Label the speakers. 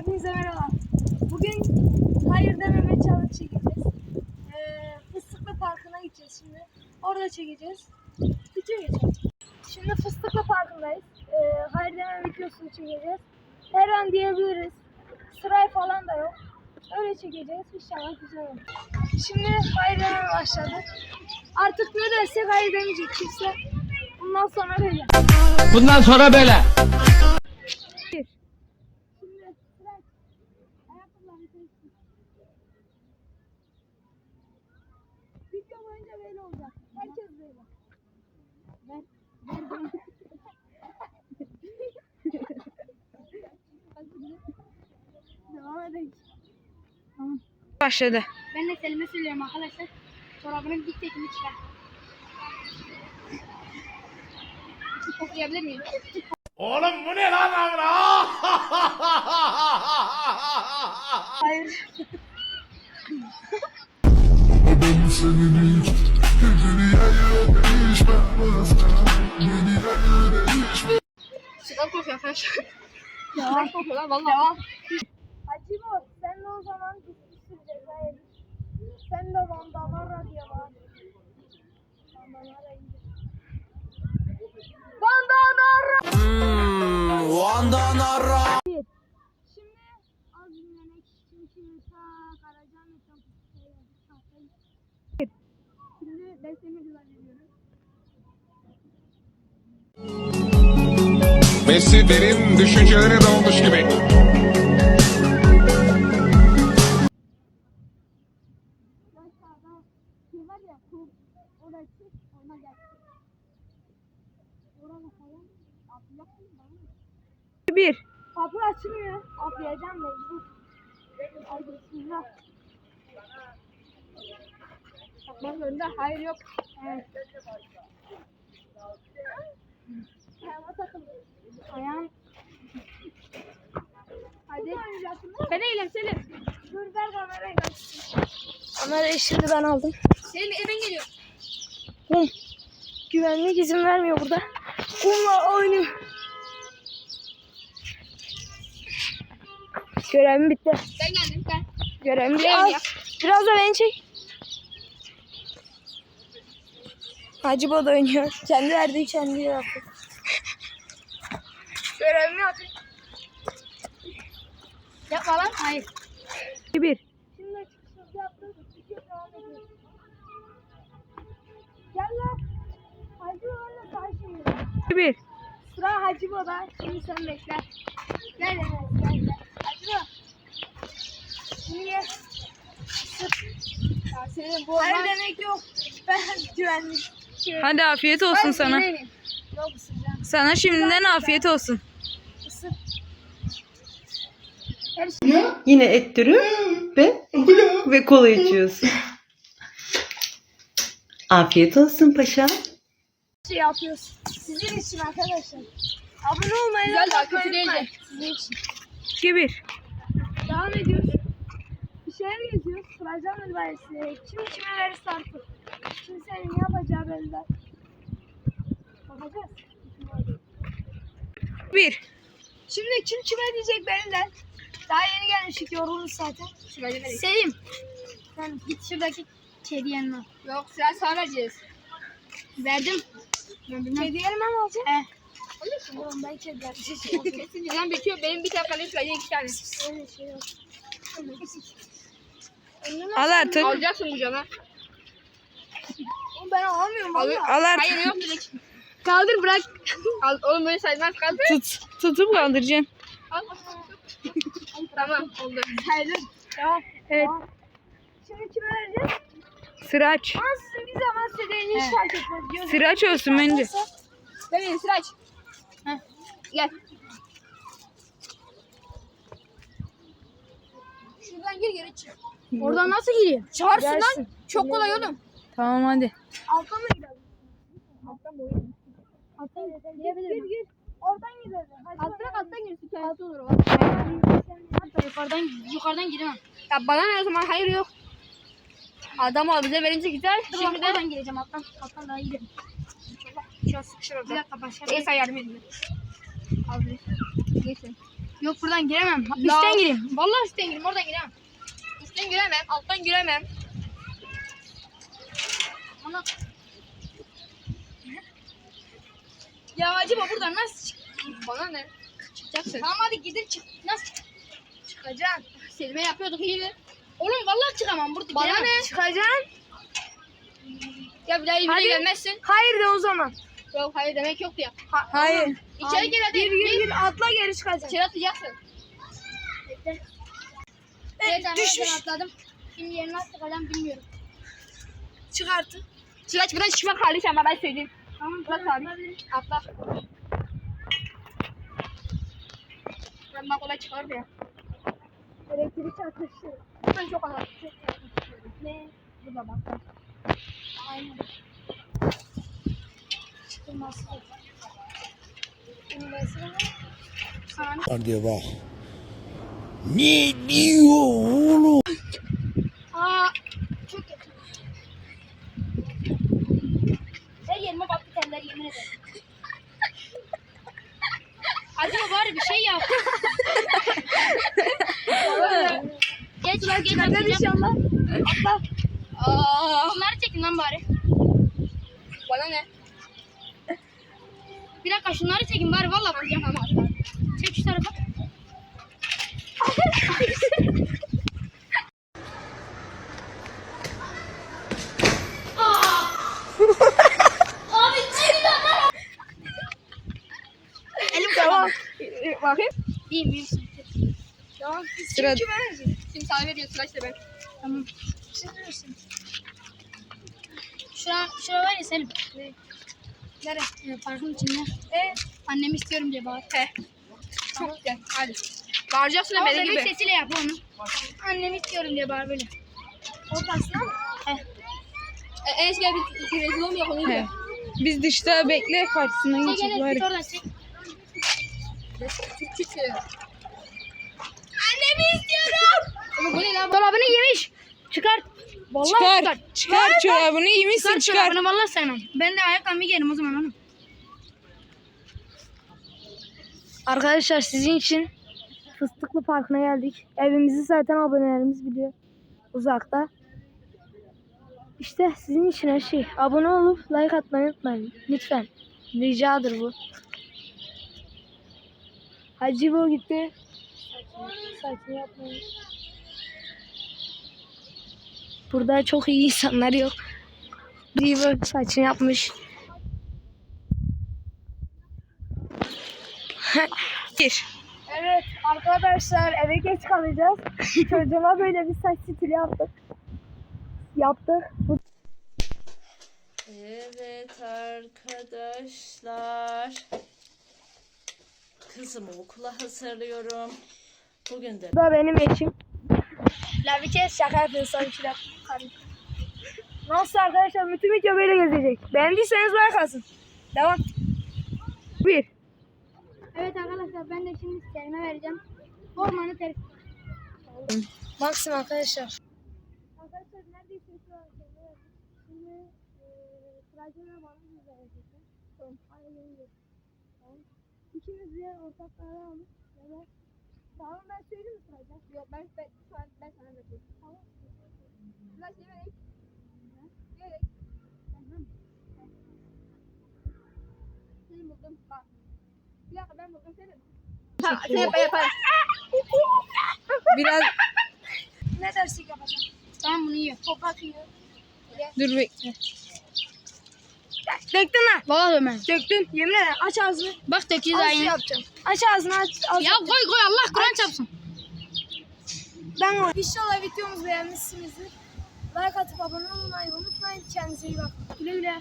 Speaker 1: Hepinize merhaba. Bugün hayır dememe challenge çekeceğiz. Ee, Fıstıklı Parkı'na gideceğiz şimdi. Orada çekeceğiz. Video. Şimdi Fıstıklı Parkı'ndayız. Ee, hayır dememe videosunu çekeceğiz. Her an diyebiliriz. Sıray falan da yok. Öyle çekeceğiz. İnşallah güzel olur. Şimdi hayır dememe başladık. Artık ne dersek hayır demeyecek kimse. Bundan sonra böyle.
Speaker 2: Bundan sonra böyle.
Speaker 1: Bir. Şimdi sıra ayakkabılarını seçtim. Video boyunca böyle olacak. Herkes böyle. Ver. Ver bana. Devam edelim.
Speaker 3: Başladı.
Speaker 1: Ben de Selim'e söylüyorum arkadaşlar. Çorabının dik tekini çıkar. Okuyabilir miyim?
Speaker 2: Oğlum bu ne lan amına?
Speaker 1: Hayır.
Speaker 3: Sigara kokuyor arkadaşlar.
Speaker 1: Devam.
Speaker 3: kokuyor lan valla.
Speaker 1: Devam. Hacı bu, sen de o zaman bir sürü cezaya git. Sen de bandana diye var. Bandana indir. Bandana Bir. Şimdi az dinlemek çünkü ta geldik. Tahtayı. Şimdi derslerimi güzel ediyorum.
Speaker 4: Messi derin düşüncelere dalmış gibi.
Speaker 3: Bir.
Speaker 1: Kapı açılmıyor. Atlayacağım mecbur. Ay bismillah. Bak önde hayır yok. Evet. Ayağıma takıldı. Ayağım. Hadi.
Speaker 3: Ben eğilim Selim.
Speaker 1: Dur ver kamerayı kaçsın. Kamerayı şimdi ben aldım.
Speaker 3: Selim evin geliyor.
Speaker 1: Kum. Güvenlik izin vermiyor burada. Kumla oynuyor. Görevim bitti.
Speaker 3: Ben geldim ben.
Speaker 1: Görevim bitti. Biraz da beni çek. Hacı Boda oynuyor. Kendi verdiği kendi yaptı. Görevimi yapayım.
Speaker 3: Yapma lan. Hayır.
Speaker 1: Bir. Şimdi. Gel lan. Hacı Boda'yla karşıyız.
Speaker 3: Bir.
Speaker 1: Sıra Hacı Boda. Şimdi sen bekle. Gel Enes gel gel. Hacı gel. Sık.
Speaker 3: Ya Selim bu
Speaker 1: Hayır demek yok. Ben güvenlik.
Speaker 3: Hadi afiyet olsun sana.
Speaker 1: Yok ısıracağım.
Speaker 3: Sana şimdiden afiyet olsun.
Speaker 1: Isır. Şey.
Speaker 5: Yine et dürüm ve ve kola içiyorsun. Afiyet olsun paşa.
Speaker 1: şey yapıyoruz. Sizin için arkadaşlar. Abone olmayı
Speaker 3: Güzel daha kötü değildi.
Speaker 1: Sizin için.
Speaker 3: İki bir.
Speaker 1: Devam ediyoruz. Bir şeyler geziyoruz. Sıracağım üniversiteye. Kim kime verirse artık. Kimsenin ne yapacağı belli. Bakacağız.
Speaker 3: Bir.
Speaker 1: Şimdi kim kime diyecek belli. Daha yeni gelmiştik yorulmuş zaten.
Speaker 3: Selim.
Speaker 1: Sen git şuradaki kedi yanına.
Speaker 3: Yok sen sana vereceğiz.
Speaker 1: Verdim. Kedi yanına mı alacaksın?
Speaker 3: He.
Speaker 1: Alıyorsun oğlum ben kedi.
Speaker 3: Kesin cezam bitiyor. Benim bir tane kalem sadece iki tane.
Speaker 1: Öyle şey yok. Önüne
Speaker 3: Al artık.
Speaker 5: Alacaksın bu cana.
Speaker 1: Ben alamıyorum
Speaker 3: Al,
Speaker 1: valla.
Speaker 3: al artık.
Speaker 5: Hayır yok direkt.
Speaker 1: Kaldır bırak.
Speaker 5: Al, oğlum böyle saymaz kaldı.
Speaker 3: Tut. Tutup kaldıracaksın.
Speaker 5: Al. tamam oldu.
Speaker 1: Hayır. Tamam.
Speaker 3: Evet.
Speaker 1: Tamam. Şimdi kime vereceğiz?
Speaker 3: Sıraç.
Speaker 1: Ama sizin bir zaman istediğini hiç fark etmez.
Speaker 3: Sıraç olsun bence.
Speaker 5: Gel beni sıra aç. Heh. Gel. Şuradan gir geri çık.
Speaker 1: Oradan nasıl giriyor?
Speaker 5: Çağırsın lan. Çok kolay oğlum.
Speaker 3: Tamam hadi.
Speaker 1: Alttan mı gidelim? Alttan mı gidelim? Alttan gidelim. Gir gir. Oradan gidelim.
Speaker 5: Alttan alttan girsin kendisi olur.
Speaker 1: Hatta
Speaker 5: Yukarıdan yukarıdan giremem. Ya bana ne o zaman hayır yok. Adam al bize verince güzel.
Speaker 1: Dur
Speaker 5: Şimdi de
Speaker 1: gireceğim. Alttan, alttan daha iyi.
Speaker 5: an sıkışır orada.
Speaker 1: Bir dakika başka.
Speaker 5: Neyse yardım edin. Bir. Neyse. Yok buradan giremem. Üstten gireyim. Vallahi üstten gireyim. Oradan giremem. Üstten giremem. Alttan giremem. Ana. Ya acaba buradan nasıl çık? Bana ne? Çıkacaksın. Tamam hadi gidin çık. Nasıl çık? Çıkacaksın. Selime yapıyorduk iyiydi. Oğlum vallahi çıkamam burada.
Speaker 1: Bana ne? Çıkacaksın.
Speaker 5: Ya bir daha. İzmir'e gelmezsin.
Speaker 1: Hayır de o zaman.
Speaker 5: Yok hayır demek yoktu ya.
Speaker 3: Hayır.
Speaker 5: İçeri gir hadi.
Speaker 1: Gir gir
Speaker 5: Bir-
Speaker 1: gir atla geri çıkacaksın.
Speaker 5: İçeri atacaksın. Evet arkadaşlar
Speaker 1: düşmüş.
Speaker 5: atladım. Şimdi yerine nasıl çıkacağım bilmiyorum.
Speaker 1: Çıkarttın.
Speaker 5: Çıkaç buradan çıkmak hariç ama ben söyleyeyim. Tamam bırak abi. Atla. Ben bak olay çıkardı ya.
Speaker 1: Elektrik çarpışı.
Speaker 5: Ben çok anlattım.
Speaker 1: Ne?
Speaker 5: Bu da bak.
Speaker 1: Aynen.
Speaker 2: Var diyor bak. Ne diyor oğlum?
Speaker 5: Aa, çok kötü. Her yerime battı teller yemin ederim. Acaba bari bir şey yap.
Speaker 1: Çıkacak
Speaker 5: atlayacağım.
Speaker 1: inşallah. Atla.
Speaker 5: Aa. Şunları çekin lan bari. Bana ne? Bir dakika şunları çekin bari valla bakacağım ama. Çek şu tarafa. Elim
Speaker 1: Tamam. Bakayım.
Speaker 5: İyiyim iyiyim.
Speaker 1: Tamam.
Speaker 3: Sıra-
Speaker 1: Kim verecek?
Speaker 5: Sana veriyor sıra işte ben. Tamam.
Speaker 1: Çıkıyorsun.
Speaker 5: Şura, şura var ya Selim.
Speaker 1: Nereye?
Speaker 5: Ee, parkın içinde.
Speaker 1: E,
Speaker 5: Annemi istiyorum diye bağır. He.
Speaker 1: çok güzel.
Speaker 5: Hadi. Bağıracaksın
Speaker 1: Ama bebek
Speaker 5: gibi. sesiyle yap onu. Annemi istiyorum diye bağır böyle.
Speaker 1: Ortasına mı?
Speaker 5: He. E, en şey bir, bir rezil olmuyor onu
Speaker 3: He. Biz dışta bekle karşısına
Speaker 5: Çek
Speaker 3: geçip
Speaker 5: Enes
Speaker 3: var.
Speaker 5: git oradan çek. Küçük küçük. Ama bu ne lan? Dolabını yemiş. Çıkart. Vallahi
Speaker 3: Çıkar.
Speaker 5: çıkart.
Speaker 3: Çıkar çorabını yemişsin
Speaker 5: Çıkar
Speaker 3: çıkar.
Speaker 5: çorabını vallahi sevmem. Ben de ayakkabımı giyerim o zaman hanım.
Speaker 1: Arkadaşlar sizin için Fıstıklı Parkı'na geldik. Evimizi zaten abonelerimiz biliyor. Uzakta. İşte sizin için her şey. Abone olup like atmayı unutmayın. Lütfen. Ricadır bu. Hacı bu gitti. Sakin yapmayın. Burada çok iyi insanlar yok. Divo saçını yapmış.
Speaker 3: Gir.
Speaker 1: Evet arkadaşlar eve geç kalacağız. Çocuğuma böyle bir saç stili yaptık. Yaptık. Bu
Speaker 6: Evet arkadaşlar. Kızımı okula hazırlıyorum. Bugün de
Speaker 1: da benim eşim. La bir kez şaka yapıyorsun sanki Nasıl arkadaşlar bütün video böyle gezecek. Beğendiyseniz like atın. Devam. Bir.
Speaker 5: Evet arkadaşlar ben de şimdi Selim'e vereceğim. Ormanı terk.
Speaker 1: Maksim arkadaşlar. Arkadaşlar neredeyse şu an Şimdi sıracına bana bir verecekler. Tamam. Hayır yenge. Tamam. İkimiz de ortak karar aldık. Tamam ben söyleyeyim mi sıracı? Yok ben ben şu an ben sana vereceğim. Tamam. Sıra vereyim. Vereyim. Tamam.
Speaker 5: Seni buldum. Bak.
Speaker 1: Bir dakika ben buldum seni.
Speaker 5: Ha, sen yap yapar.
Speaker 3: Biraz
Speaker 1: Ne dersek yapacağım.
Speaker 5: Tamam bunu yiyor.
Speaker 1: Toprak yiyor.
Speaker 3: dur bekle.
Speaker 1: Döktün lan.
Speaker 5: Vallahi dökmez.
Speaker 1: Döktün. Yemin ederim aç ağzını.
Speaker 5: Bak döküyor daha Az
Speaker 1: su
Speaker 5: yeni.
Speaker 1: yapacağım. Aç ağzını aç. Az
Speaker 5: Ya koy koy Allah Kur'an çarpsın.
Speaker 1: Ben o. İnşallah videomuzu beğenmişsinizdir. Like atıp abone olmayı unutmayın. Kendinize iyi bakın. Güle güle.